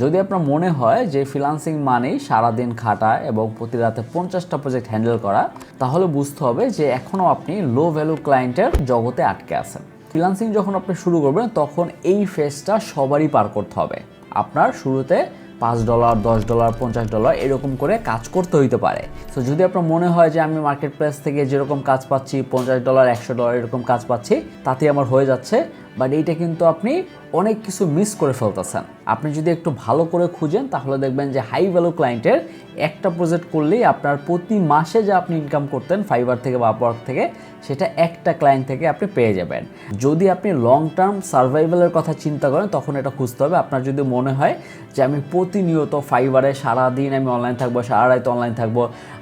যদি আপনার মনে হয় যে ফ্রিলান্সিং মানেই সারাদিন খাটা এবং প্রতি রাতে পঞ্চাশটা প্রজেক্ট হ্যান্ডেল করা, তাহলে বুঝতে হবে যে এখনও আপনি লো ভ্যালু ক্লায়েন্টের জগতে আটকে আছেন। ফ্রিলান্সিং যখন আপনি শুরু করবেন, তখন এই ফেজটা সবারই পার করতে হবে। আপনার শুরুতে পাঁচ ডলার দশ ডলার পঞ্চাশ ডলার এরকম করে কাজ করতে হইতে পারে। তো যদি আপনার মনে হয় যে আমি মার্কেট প্লেস থেকে যেরকম কাজ পাচ্ছি, পঞ্চাশ ডলার একশো ডলার এরকম কাজ পাচ্ছি তাতে আমার হয়ে যাচ্ছে। বাট এইটা কিন্তু আপনি অনেক কিছু মিস করে ফেলতেছেন। আপনি যদি একটু ভালো করে খুঁজেন, তাহলে দেখবেন যে হাই ভ্যালু ক্লায়েন্টের একটা প্রজেক্ট করলেই আপনার প্রতি মাসে যে আপনি ইনকাম করতেন ফাইবার থেকে বা আপওয়ার্ক থেকে সেটা একটা ক্লায়েন্ট থেকে আপনি পেয়ে যাবেন। যদি আপনি লং টার্ম সার্ভাইভালের কথা চিন্তা করেন, তখন এটা খুঁজতে হবে। আপনার যদি মনে হয় যে আমি প্রতিনিয়ত ফাইবারে সারাদিন আমি অনলাইন থাকব, সারা রাত অনলাইন থাকব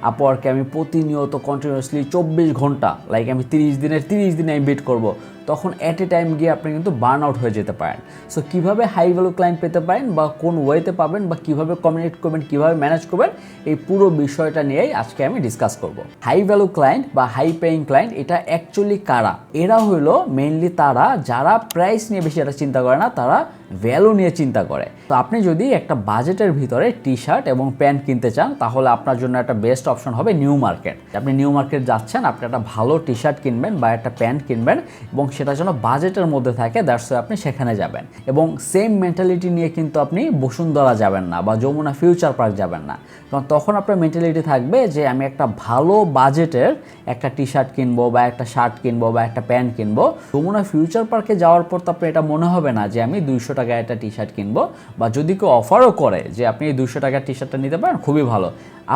আপওয়ার্কে আমি প্রতিনিয়ত কন্টিনিউয়াসলি চব্বিশ ঘণ্টা লাইক আমি তিরিশ দিনের, তিরিশ দিনে আমি বিট করব তখন অ্যাট এ টাইম গিয়ে আপনি কিন্তু বার্ন আউট হয়ে যেতে পারেন। সো কীভাবে হাই ভ্যালু ক্লায়েন্ট পেতে পারেন বা কোন ওয়েতে পাবেন বা কীভাবে কমিউনিকেট করবেন, কীভাবে ম্যানেজ করবেন, এই পুরো বিষয়টা নিয়েই আজকে আমি ডিসকাস করব। হাই ভ্যালু ক্লায়েন্ট বা হাই পেইং ক্লায়েন্ট এটা অ্যাকচুয়ালি কারা? এরা হলো মেইনলি তারা, যারা প্রাইস নিয়ে বেশি একটা চিন্তা করে না, তারা ভ্যালু নিয়ে চিন্তা করে। তো আপনি যদি একটা বাজেটের ভিতরে টি শার্ট এবং প্যান্ট কিনতে চান, তাহলে আপনার জন্য একটা বেস্ট অপশন হবে নিউ মার্কেট আপনি নিউ মার্কেট যাচ্ছেন, আপনি একটা ভালো টি শার্ট কিনবেন বা একটা প্যান্ট কিনবেন এবং সেটা যেন বাজেটের মধ্যে থাকে দ্যাটস আপনি সেখানে যাবেন। এবং সেম মেন্টালিটি নিয়ে কিন্তু আপনি বসুন্ধরা যাবেন না বা যমুনা ফিউচার পার্ক যাবেন না। কারণ তখন আপনার মেন্টালিটি থাকবে যে, আমি একটা ভালো বাজেটের একটা টি শার্ট কিনবো বা একটা শার্ট কিনবো বা একটা প্যান্ট কিনবো। যমুনা ফিউচার পার্কে যাওয়ার পর তো আপনার এটা মনে হবে না যে, আমি দুইশো টাকায় একটা টি শার্ট কিনবো, বা যদি কেউ অফারও করে যে আপনি এই দুইশো টাকার টি শার্টটা নিতে পারেন, খুবই ভালো।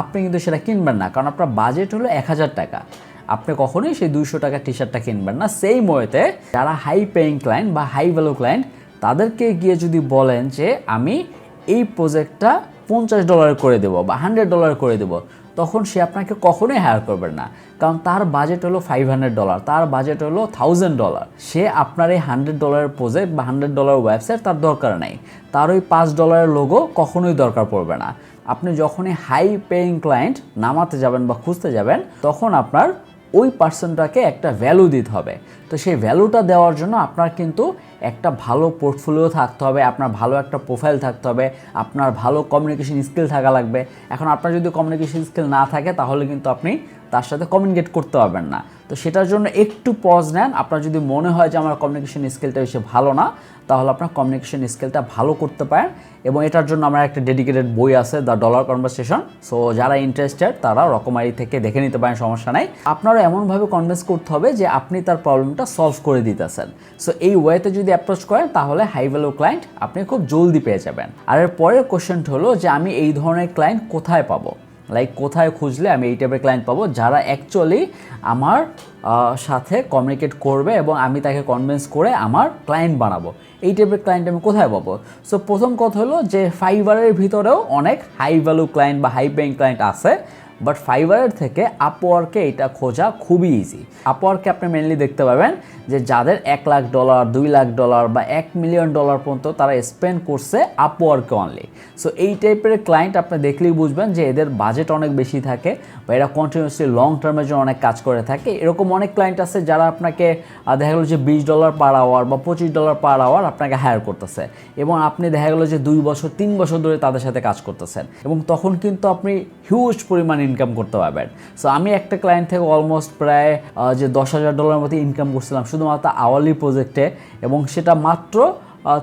আপনি কিন্তু সেটা কিনবেন না, কারণ আপনার বাজেট হলো এক হাজার টাকা। আপনি কখনোই সেই দুইশো টাকার টি শার্টটা কিনবেন না। সেই ময়েতে যারা হাই পেইং ক্লায়েন্ট বা হাই ভ্যালু ক্লায়েন্ট তাদেরকে গিয়ে যদি বলেন যে, আমি এই প্রজেক্টটা পঞ্চাশ ডলার করে দেবো বা হান্ড্রেড ডলার করে দেবো। তখন সে আপনাকে কখনোই হায়ার করবে না। কারণ তার বাজেট হলো ফাইভ হান্ড্রেড ডলার তার বাজেট হলো থাউজেন্ড ডলার সে আপনার এই হান্ড্রেড ডলারের প্রজেক্ট বা হান্ড্রেড ডলার ওয়েবসাইট তার দরকার নেই। তার ওই পাঁচ ডলারের লোগো কখনোই দরকার পড়বে না। আপনি যখনই হাই পেইং ক্লায়েন্ট নামাতে যাবেন বা খুঁজতে যাবেন, তখন আপনার ওই পার্সনটাকে একটা ভ্যালু দিতে হবে। তো সেই ভ্যালুটা দেওয়ার জন্য আপনার কিন্তু একটা ভালো পোর্টফোলিও থাকতে হবে, আপনার ভালো একটা প্রোফাইল থাকতে হবে, আপনার ভালো কমিউনিকেশন স্কিল থাকা লাগবে। এখন আপনার যদি কমিউনিকেশন স্কিল না থাকে, তাহলে কিন্তু আপনি তার সাথে কমিউনিকেট করতে পারবেন না। তো সেটার জন্য একটু পজ নেন। আপনার যদি মনে হয় যে আমার কমিউনিকেশন স্কিলটা বেশি ভালো না, তাহলে আপনার কমিউনিকেশন স্কিলটা ভালো করতে পারেন এবং এটার জন্য আমার একটা ডেডিকেটেড বই আছে দ্য ডলার কনভারসেশন সো যারা ইন্টারেস্টেড তারা রকমারি থেকে দেখে নিতে পারেন, সমস্যা নাই। আপনারা এমনভাবে কনভিন্স করতে হবে যে আপনি তার প্রবলেমটা সলভ করে দিতেছেন। সো এই ওয়েতে যদি অ্যাপ্রোচ করেন, তাহলে হাই ভ্যালু ক্লায়েন্ট আপনি খুব জলদি পেয়ে যাবেন। আর এর পরের কোশ্চেনটা হলো যে, আমি এই ধরনের ক্লায়েন্ট কোথায় পাবো? লাইক কোথায় খুঁজলে আমি এই টাইপের ক্লায়েন্ট পাবো? যারা অ্যাকচুয়ালি আমার সাথে কমিউনিকেট করবে এবং আমি তাকে কনভিন্স করে আমার ক্লায়েন্ট বানাবো। এই টাইপের ক্লায়েন্ট আমি কোথায় পাবো? সো প্রথম কথা হলো যে ফাইবারের ভিতরেও অনেক হাই ভ্যালু ক্লায়েন্ট বা হাই পেইং ক্লায়েন্ট আছে। বাট ফাইবারের থেকে আপওয়ার্কে এটা খোঁজা খুবই ইজি আপওয়ার্কে আপনি মেনলি দেখতে পাবেন যে যাদের এক লাখ ডলার দুই লাখ ডলার বা এক মিলিয়ন ডলার পর্যন্ত তারা স্পেন্ড করছে আপওয়ার্কে অনলি সো এই টাইপের ক্লায়েন্ট আপনি দেখলেই বুঝবেন যে এদের বাজেট অনেক বেশি থাকে বা এরা কন্টিনিউসলি লং টার্মের জন্য অনেক কাজ করে থাকে। এরকম অনেক ক্লায়েন্ট আছে যারা আপনাকে দেখা গেলো যে বিশ ডলার পার আওয়ার বা পঁচিশ ডলার পার আওয়ার আপনাকে হায়ার করতেছে। এবং আপনি দেখা গেলো যে দুই বছর, তিন বছর ধরে তাদের সাথে কাজ করতেছেন। এবং তখন কিন্তু আপনি হিউজ পরিমাণ ইনকাম করতে পারবেন। সো আমি একটা ক্লায়েন্ট থেকে অলমোস্ট প্রায় যে দশ হাজার ডলারের মতো ইনকাম করছিলাম, শুধুমাত্র আওয়ারলি প্রজেক্টে এবং সেটা মাত্র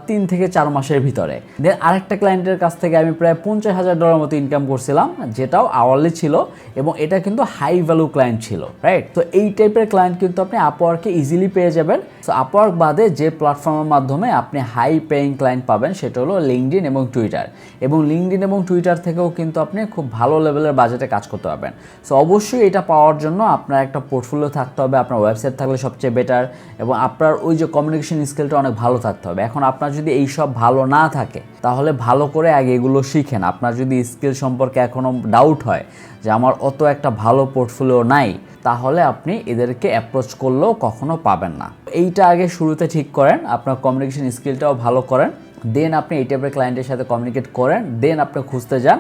তিন থেকে চার মাসের ভিতরে। দেন আরেকটা ক্লায়েন্টের কাছ থেকে আমি প্রায় পঞ্চাশ হাজার ডলার মতো ইনকাম করছিলাম, যেটাও আওয়ারলি ছিল এবং এটা কিন্তু হাই ভ্যালু ক্লায়েন্ট ছিল রাইট তো এই টাইপের ক্লায়েন্ট কিন্তু আপনি আপওয়ার্কে ইজিলি পেয়ে যাবেন। সো আপওয়ার্ক বাদে যে প্ল্যাটফর্মের মাধ্যমে আপনি হাই পেইং ক্লায়েন্ট পাবেন, সেটা হলো লিঙ্কডিন এবং টুইটার এবং লিঙ্কডিন এবং টুইটার থেকেও কিন্তু আপনি খুব ভালো লেভেলের বাজেটে কাজ করতে পারবেন। সো অবশ্যই এটা পাওয়ার জন্য আপনার একটা পোর্টফোলিও থাকতে হবে, আপনার ওয়েবসাইট থাকলে সবচেয়ে বেটার এবং আপনার ওই যে কমিউনিকেশন স্কিলটা অনেক ভালো থাকতে হবে। এখন আপনার যদি এই সব ভালো না থাকে, তাহলে ভালো করে আগে এগুলো শিখেন। আপনার যদি স্কিল সম্পর্কে এখনও ডাউট হয় যে আমার অত একটা ভালো পোর্টফোলিও নাই, তাহলে আপনি এদেরকে অ্যাপ্রোচ করলেও কখনো পাবেন না। এইটা আগে শুরুতে ঠিক করেন, আপনার কমিউনিকেশন স্কিলটাও ভালো করেন দেন আপনি এই টাইপের ক্লায়েন্টের সাথে কমিউনিকেট করেন দেন আপনি খুঁজতে যান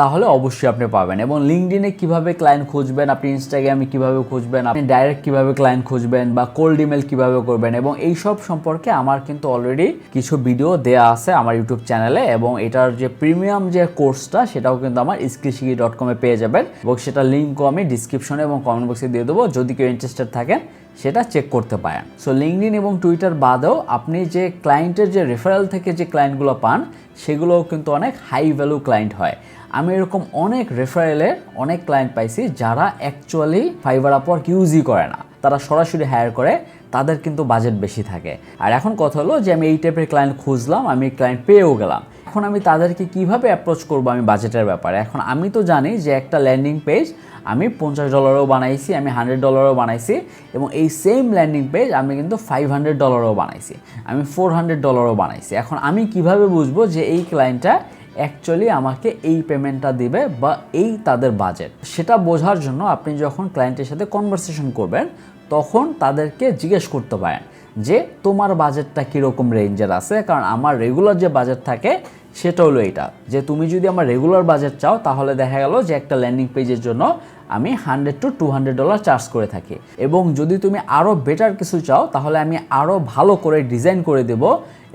তাহলে অবশ্যই আপনি পাবেন এবং লিঙ্কডিনে কীভাবে ক্লায়েন্ট খুঁজবেন, আপনি ইনস্টাগ্রামে কীভাবে খুঁজবেন, আপনি ডাইরেক্ট কীভাবে ক্লায়েন্ট খুঁজবেন বা কোল্ড ইমেল কীভাবে করবেন এবং এই সব সম্পর্কে আমার কিন্তু অলরেডি কিছু ভিডিও দেয়া আছে আমার ইউটিউব চ্যানেলে এবং এটার যে প্রিমিয়াম যে কোর্সটা সেটাও কিন্তু আমার স্কিলশিকি ডট কমে পেয়ে যাবেন এবং সেটা লিঙ্কও আমি ডিসক্রিপশনে এবং কমেন্ট বক্সে দিয়ে দেবো। যদি কেউ ইন্টারেস্টেড থাকেন সেটা চেক করতে পারেন। সো লিঙ্কডিন এবং টুইটার বাদেও আপনি যে ক্লায়েন্টের যে রেফারেল থেকে যে ক্লায়েন্টগুলো পান, সেগুলোও কিন্তু অনেক হাই ভ্যালু ক্লায়েন্ট হয়। আমি এরকম অনেক রেফারেলের অনেক ক্লায়েন্ট পাইছি যারা অ্যাকচুয়ালি ফাইবার আপওয়ার্ক ইউজই করে না। তারা সরাসরি হায়ার করে, তাদের কিন্তু বাজেট বেশি থাকে। আর এখন কথা হলো যে আমি এই টাইপের ক্লায়েন্ট খুঁজলাম, আমি ক্লায়েন্ট পেয়েও গেলাম। এখন আমি তাদেরকে কীভাবে অ্যাপ্রোচ করব আমি বাজেটের ব্যাপারে? এখন আমি তো জানি যে একটা ল্যান্ডিং পেজ আমি পঞ্চাশ ডলারও বানাইছি, আমি হান্ড্রেড ডলারও বানাইছি এবং এই সেম ল্যান্ডিং পেজ আমি কিন্তু ফাইভ হান্ড্রেড ডলারও বানাইছি, আমি ফোর হান্ড্রেড ডলারও বানাইছি। এখন আমি কীভাবে বুঝব যে এই ক্লায়েন্টটা অ্যাকচুয়ালি আমাকে এই পেমেন্টটা দিবে বা এই তাদের বাজেট সেটা বোঝার জন্য আপনি যখন ক্লায়েন্টের সাথে কনভারসেশন করবেন, তখন তাদেরকে জিজ্ঞেস করতে পারেন যে, তোমার বাজেটটা কীরকম রেঞ্জের আছে? কারণ আমার রেগুলার যে বাজেট থাকে সেটা হলো এটা যে তুমি যদি আমার রেগুলার বাজেট চাও, তাহলে দেখা গেল যে একটা ল্যান্ডিং পেজের জন্য আমি hundred to two hundred dollar charge করে থাকি। এবং যদি তুমি আরও বেটার কিছু চাও, তাহলে আমি আরও ভালো করে ডিজাইন করে দেব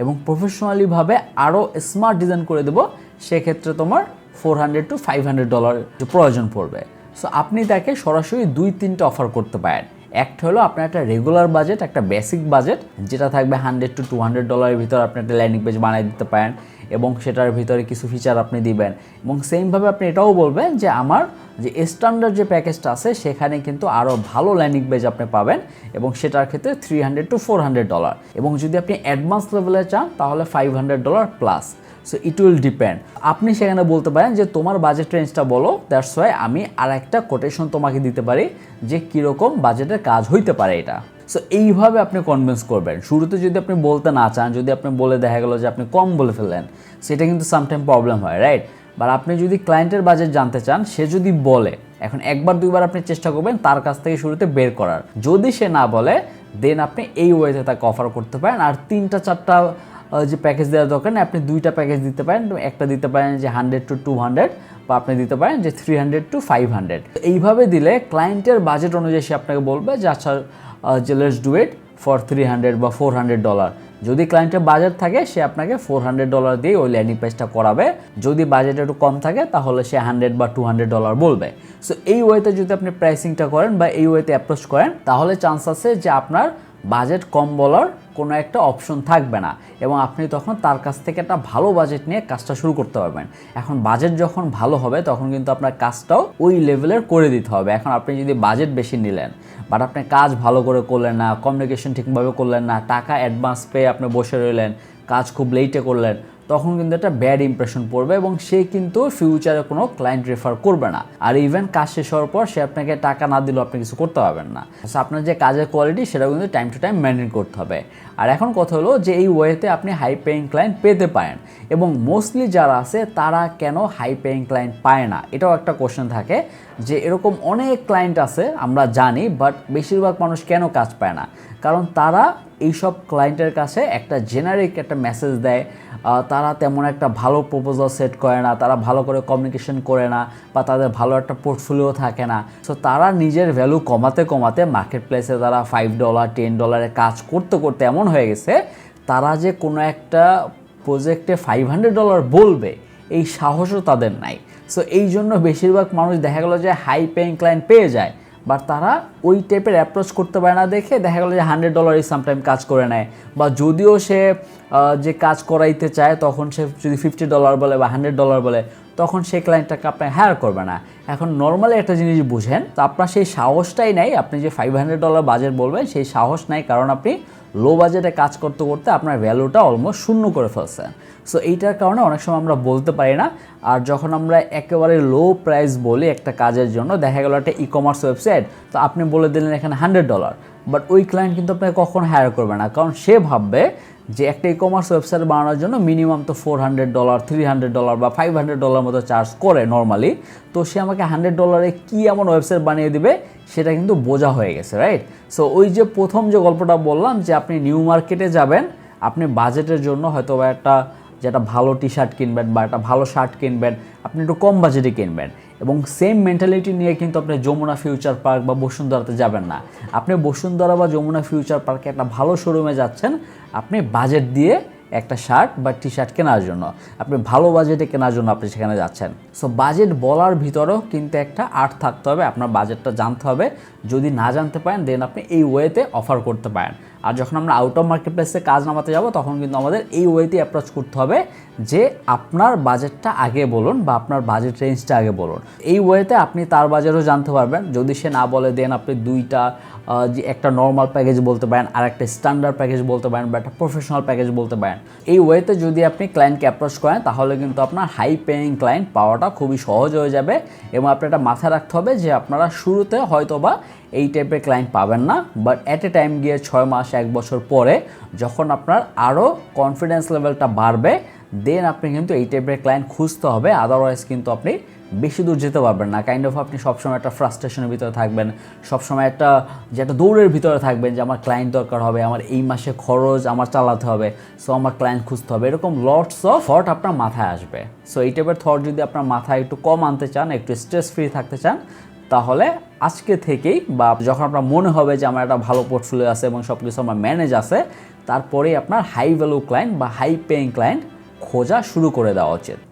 এবং প্রফেশনালিভাবে আরও স্মার্ট ডিজাইন করে দেবো, সেক্ষেত্রে তোমার four hundred to five hundred dollar প্রয়োজন পড়বে। সো আপনি তাকে সরাসরি দুই, তিনটা অফার করতে পারেন। একটা হলো আপনার একটা রেগুলার বাজেট একটা বেসিক বাজেট যেটা থাকবে হান্ড্রেড টু টু হান্ড্রেড ডলারের ভিতর আপনি একটা ল্যান্ডিং পেজ বানিয়ে দিতে পারেন। এবং সেটার ভিতরে কিছু ফিচার আপনি দিবেন। এবং সেমভাবে আপনি এটাও বলবেন যে আমার যে স্ট্যান্ডার্ড যে প্যাকেজটা আছে, সেখানে কিন্তু আরও ভালো ল্যান্ডিং পেজ আপনি পাবেন এবং সেটার ক্ষেত্রে three hundred to four hundred dollar এবং যদি আপনি অ্যাডভান্স লেভেলে চান, তাহলে five hundred dollar plus so it will depend আপনি সেখানে বলতে পারেন যে তোমার বাজেট রেঞ্জটা বলো দ্যাটস ওয়াই আমি আর একটা কোটেশন তোমাকে দিতে পারি যে কীরকম বাজেটের কাজ হইতে পারে এটা। সো এইভাবে আপনি কনভিন্স করবেন। শুরুতে যদি আপনি বলতে না চান, যদি আপনি বলে দেখা গেলো যে আপনি কম বলে ফেললেন, সেটা কিন্তু সামটাইম প্রবলেম হয় রাইট বাট আপনি যদি ক্লায়েন্টের বাজেট জানতে চান, সে যদি বলে, এখন একবার, দুইবার আপনি চেষ্টা করবেন তার কাছ থেকে শুরুতে বের করার। যদি সে না বলে দেন আপনি এই ওয়েতে তাকে অফার করতে পারেন। আর তিনটা, চারটা যে প্যাকেজ দেওয়ার দরকার আপনি দুইটা প্যাকেজ দিতে পারেন। একটা দিতে পারেন যে হান্ড্রেড টু টু হান্ড্রেড বা আপনি দিতে পারেন যে three hundred to five hundred এইভাবে দিলে ক্লায়েন্টের বাজেট অনুযায়ী সে আপনাকে বলবে যে আচ্ছা let's do it for three hundred বা ফোর হান্ড্রেড ডলার যদি ক্লায়েন্টের বাজেট থাকে, সে আপনাকে ফোর হান্ড্রেড ডলার দিয়ে ওই ল্যান্ডিং পেজটা করাবে। যদি বাজেট একটু কম থাকে, তাহলে সে হান্ড্রেড বা টু হান্ড্রেড ডলার বলবে। সো এই ওয়েতে যদি আপনি প্রাইসিংটা করেন বা এই ওয়েতে অ্যাপ্রোচ করেন, তাহলে চান্স আছে যে আপনার বাজেট কম বলার কোনো একটা অপশন থাকবে না। এবং আপনি তখন তার কাছ থেকে একটা ভালো বাজেট নিয়ে কাজটা শুরু করতে পারবেন। এখন বাজেট যখন ভালো হবে, তখন কিন্তু আপনার কাজটাও ওই লেভেলের করে দিতে হবে। এখন আপনি যদি বাজেট বেশি নিলেন বাট আপনি কাজ ভালো করে করলেন না কমিউনিকেশন ঠিকভাবে করলেন না, টাকা অ্যাডভান্স পেয়ে আপনি বসে রইলেন, কাজ খুব লেটে করলেন তখন কিন্তু একটা ব্যাড ইমপ্রেশন পড়বে এবং সে কিন্তু ফিউচারে কোনো ক্লায়েন্ট রেফার করবে না। আর ইভেন কাজ শেষ হওয়ার পর সে আপনাকে টাকা না দিলেও আপনি কিছু করতে পারবেন না। আপনার যে কাজের কোয়ালিটি সেটাও কিন্তু টাইম টু টাইম মেনটেন করতে হবে। আর এখন কথা হলো যে এই ওয়েতে আপনি হাই পেইং ক্লায়েন্ট পেতে পারেন এবং মোস্টলি যারা আছে, তারা কেন হাই পেইং ক্লায়েন্ট পায় না? এটাও একটা কোশ্চেন থাকে যে এরকম অনেক ক্লায়েন্ট আছে, আমরা জানি বাট বেশিরভাগ মানুষ কেন কাজ পায় না? কারণ তারা এইসব ক্লায়েন্টের কাছে একটা জেনারিক একটা মেসেজ দেয় তারা তেমন একটা ভালো প্রপোজাল সেট করে না, তারা ভালো করে কমিউনিকেশন করে না বা তাদের ভালো একটা পোর্টফোলিও থাকে না। সো তারা নিজের ভ্যালু কমাতে কমাতে মার্কেট প্লেসে তারা ফাইভ ডলার টেন ডলারে কাজ করতে করতে এমন হয়ে গেছে, তারা যে কোনো একটা প্রজেক্টে ফাইভ হান্ড্রেড ডলার বলবে, এই সাহসও তাদের নাই। সো এই জন্য বেশিরভাগ মানুষ দেখা গেলো যে হাই পেইং ক্লায়েন্ট পেয়ে যায়। বাট তারা ওই টাইপের অ্যাপ্রোচ করতে পারে না দেখে দেখা গেলো যে হান্ড্রেড ডলারই সামটাইম কাজ করে নেয়। বা যদিও সে যে কাজ করাইতে চায়, তখন সে যদি ফিফটি ডলার বলে বা হান্ড্রেড ডলার বলে, তখন সেই ক্লায়েন্টটাকে আপনাকে হায়ার করবে না। এখন নর্মালি একটা জিনিস বুঝেন, তো আপনার সেই সাহসটাই নাই, আপনি যে ফাইভ হান্ড্রেড ডলার বাজেট বলবেন, সেই সাহস নাই, কারণ আপনি লো বাজেটে কাজ করতে করতে আপনার ভ্যালুটা অলমোস্ট শূন্য করে ফেলছেন। সো এইটার কারণে অনেক সময় আমরা বলতে পারি না, আর যখন আমরা একেবারে লো প্রাইস বলি একটা কাজের জন্য, দেখা গেলো একটা ই কমার্স ওয়েবসাইট তো আপনি বলে দিলেন এখানে হান্ড্রেড ডলার বাট ওই ক্লায়েন্ট কিন্তু আপনাকে কখন হায়ার করবে না। কারণ সে ভাববে যে একটা ই কমার্স ওয়েবসাইট বানানোর জন্য মিনিমাম তো four hundred dollar three hundred dollar বা ফাইভ হান্ড্রেড ডলার মতো চার্জ করে নর্মালি তো সে আমাকে হান্ড্রেড ডলারে কী এমন ওয়েবসাইট বানিয়ে দিবে, সেটা কিন্তু বোঝা হয়ে গেছে রাইট সো ওই যে প্রথম যে গল্পটা বললাম যে আপনি নিউ মার্কেটে যাবেন, আপনি বাজেটের জন্য হয়তো বা একটা, যে একটা ভালো টি শার্ট কিনবেন বা একটা ভালো শার্ট কিনবেন, আপনি একটু কম বাজেটে কিনবেন। এবং সেম মেন্টালিটি নিয়ে কিন্তু আপনি যমুনা ফিউচার পার্ক বা বসুন্ধরাতে যাবেন না। আপনি বসুন্ধরা বা যমুনা ফিউচার পার্কে একটা ভালো শোরুমে যাচ্ছেন, আপনি বাজেট দিয়ে একটা শার্ট বা টি শার্ট কেনার জন্য। আপনি ভালো বাজেটে কেনার জন্য আপনি সেখানে যাচ্ছেন। সো বাজেট বলার ভিতরেও কিন্তু একটা আর্ট থাকতে হবে, আপনার বাজেটটা জানতে হবে। যদি না জানতে পারেন দেন আপনি এই ওয়েতে অফার করতে পারেন। আর যখন আমরা আউট অফ মার্কেট প্লেসে কাজ নামাতে যাব, তখন কিন্তু আমাদের এই ওয়েতে অ্যাপ্রোচ করতে হবে যে আপনার বাজেটটা আগে বলুন বা আপনার বাজেট রেঞ্জটা আগে বলুন। এই ওয়েতে আপনি তার বাজারও জানতে পারবেন। যদি সে না বলে দেন আপনি দুইটা যে একটা নর্মাল প্যাকেজ বলতে পারেন, আর একটা স্ট্যান্ডার্ড প্যাকেজ বলতে পারেন বা একটা প্রফেশনাল প্যাকেজ বলতে পারেন। এই ওয়েতে যদি আপনি ক্লায়েন্টকে অ্যাপ্রোচ করেন, তাহলে কিন্তু আপনার হাই পেইং ক্লায়েন্ট পাওয়াটা খুবই সহজ হয়ে যাবে এবং আপনি এটা মাথায় রাখতে হবে যে আপনারা শুরুতে হয়তো বা এই টাইপের ক্লায়েন্ট পাবেন না বাট অ্যাট এ টাইম গিয়ে ছয় মাস, এক বছর পরে যখন আপনার আরও কনফিডেন্স লেভেলটা বাড়বে দেন আপনি কিন্তু এই টাইপের ক্লায়েন্ট খুঁজতে হবে আদারওয়াইজ কিন্তু আপনি বেশি দূর যেতে পারবেন না। কাইন্ড অফ আপনি সবসময় একটা ফ্রাস্ট্রেশনের ভিতরে থাকবেন, সবসময় একটা, যে একটা দৌড়ের ভিতরে থাকবেন যে আমার ক্লায়েন্ট দরকার হবে, আমার এই মাসে খরচ আমার চালাতে হবে সো আমার ক্লায়েন্ট খুঁজতে হবে। এরকম লটস অফ থট আপনার মাথায় আসবে। সো এই টাইপের থট যদি আপনার মাথায় একটু কম আনতে চান, একটু স্ট্রেস ফ্রি থাকতে চান, তাহলে আজকে থেকেই বা যখন আপনার মনে হবে যে আমার একটা ভালো পোর্টফোলিও আছে এবং সব কিছু আমার ম্যানেজ আছে, তারপরেই আপনার হাই ভ্যালু ক্লায়েন্ট বা হাই পেইং ক্লায়েন্ট খোঁজা শুরু করে দেওয়া উচিত।